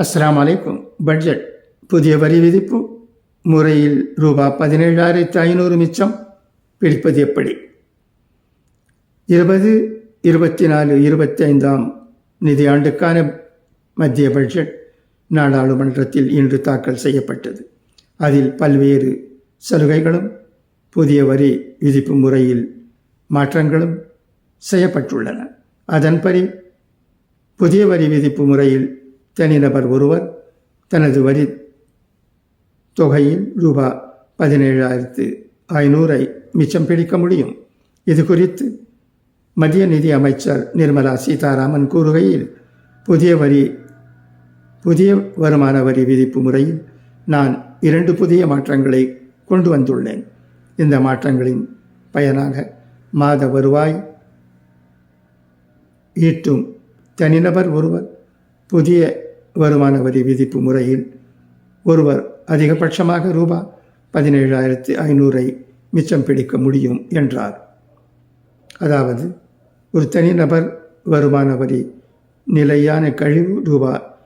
அஸ்லாம் அலைக்கும் பட்ஜெட். புதிய வரி விதிப்பு. முறையில் ரூபா பதினேழாயிரத்து ஐநூறு மிச்சம். பிடிப்பது எப்படி? இருபது இருபத்தி நாலு இருபத்தி ஐந்தாம் நிதியாண்டுக்கான மத்திய பட்ஜெட் நாடாளுமன்றத்தில் இன்று தாக்கல் செய்யப்பட்டது. அதில் பல்வேறு சலுகைகளும் புதிய வரி விதிப்பு முறையில் மாற்றங்களும் செய்யப்பட்டுள்ளன. அதன்படி புதிய வரி விதிப்பு முறையில் தனிநபர் ஒருவர் தனது வரி தொகையில் ரூபா பதினேழாயிரத்து ஐநூறை மிச்சம் பிடிக்க முடியும். இது குறித்து மத்திய நிதி அமைச்சர் நிர்மலா சீதாராமன் கூறுகையில் புதிய வரி புதிய வருமான வரி விதிப்பு முறையில் நான் இரண்டு புதிய மாற்றங்களை கொண்டு வந்துள்ளேன். இந்த மாற்றங்களின் பயனாக மாத வருவாய் ஈட்டும் தனிநபர் ஒருவர் புதிய வருமான வரி விதிப்பு முறையில் ஒருவர் அதிகபட்சமாக ரூபா பதினேழாயிரத்து ஐநூறை மிச்சம் பிடிக்க முடியும் என்றார். அதாவது ஒரு தனிநபர் வருமான வரி நிலையான கழிவு ரூபா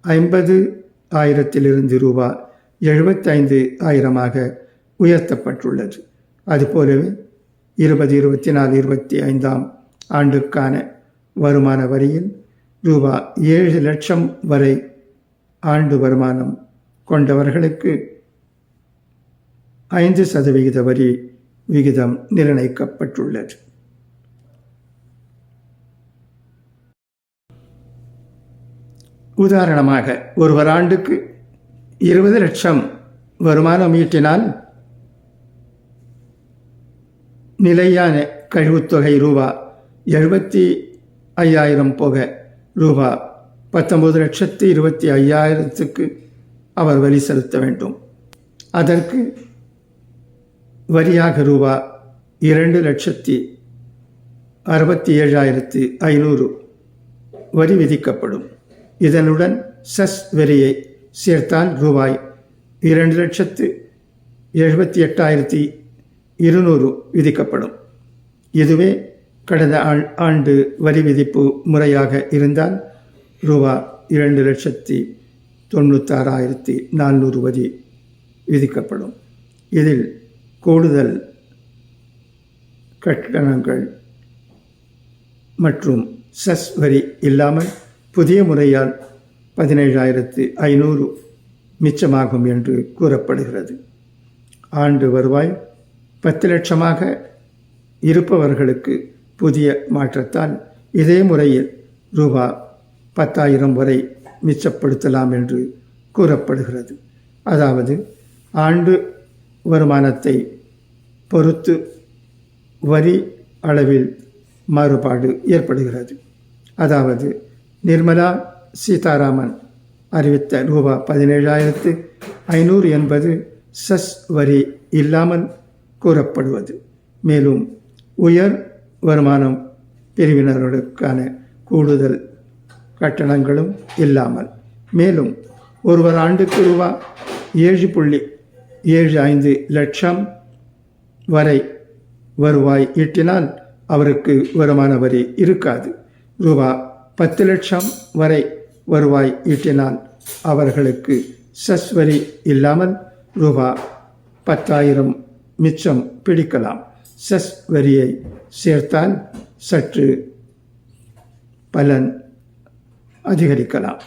ஐம்பது ஆயிரத்திலிருந்து ரூபா எழுபத்தைந்து ஆயிரமாக உயர்த்தப்பட்டுள்ளது. அதுபோலவே இருபது இருபத்தி நாலு இருபத்தி ஐந்தாம் ஆண்டுக்கான வருமான வரியில் ரூபா ஏழு லட்சம் வரை ஆண்டு வருமானம் கொண்டவர்களுக்கு ஐந்து சதவிகித வரி விகிதம் நிர்ணயிக்கப்பட்டுள்ளது. உதாரணமாக ஒருவர் ஆண்டுக்கு இருபது லட்சம் வருமானம் ஈட்டினால் நிலையான கழிவுத்தொகை ரூபா எழுபத்தி ஐயாயிரம் போக ரூபா பத்தொம்பது லட்சத்து இருபத்தி ஐயாயிரத்துக்கு அவர் வரி செலுத்த வேண்டும். அதற்கு வரியாக ரூபா இரண்டு லட்சத்தி அறுபத்தி ஏழாயிரத்து ஐநூறு வரி விதிக்கப்படும். இதனுடன் செஸ் வரியை சேர்த்தால் ரூபாய் இரண்டு லட்சத்து எழுபத்தி எட்டாயிரத்தி இருநூறு விதிக்கப்படும். இதுவே கடந்த ஆண்டு வரி விதிப்பு முறையாக இருந்தால் ரூபா இரண்டு லட்சத்தி தொண்ணூத்தாறாயிரத்தி நானூறு வரி விதிக்கப்படும். இதில் கூடுதல் கட்டணங்கள் மற்றும் செஸ் வரி இல்லாமல் புதிய முறையால் பதினேழாயிரத்து ஐநூறு மிச்சமாகும் என்று கூறப்படுகிறது. ஆண்டு வருவாய் பத்து லட்சமாக இருப்பவர்களுக்கு புதிய மாற்றத்தால் இதே முறையில் ரூபா பத்தாயிரம் வரை மிச்சப்படுத்தலாம் என்று கூறப்படுகிறது. அதாவது ஆண்டு வருமானத்தை பொறுத்து வரி அளவில் மாறுபாடு ஏற்படுகிறது. அதாவது நிர்மலா சீதாராமன் அறிவித்த ரூபா பதினேழாயிரத்து ஐநூறு என்பது சஸ் வரி இல்லாமல் கூறப்படுவது. மேலும் உயர் வருமானம் பிரிவினர்களுக்கான கூடுதல் கட்டணங்களும் இல்லாமல். மேலும் ஒருவர் ஆண்டுக்கு ரூபா ஏழு புள்ளி ஏழு ஐந்து லட்சம் வரை வருவாய் ஈட்டினால் அவருக்கு வருமான வரி இருக்காது. ரூபா பத்து லட்சம் வரை வருவாய் ஈட்டினால் அவர்களுக்கு சஸ் வரி இல்லாமல் ரூபா பத்தாயிரம் மிச்சம் பிடிக்கலாம். செஸ் வரியை சேர்த்தால் சற்று பலன் அதிகரிக்கலாம்.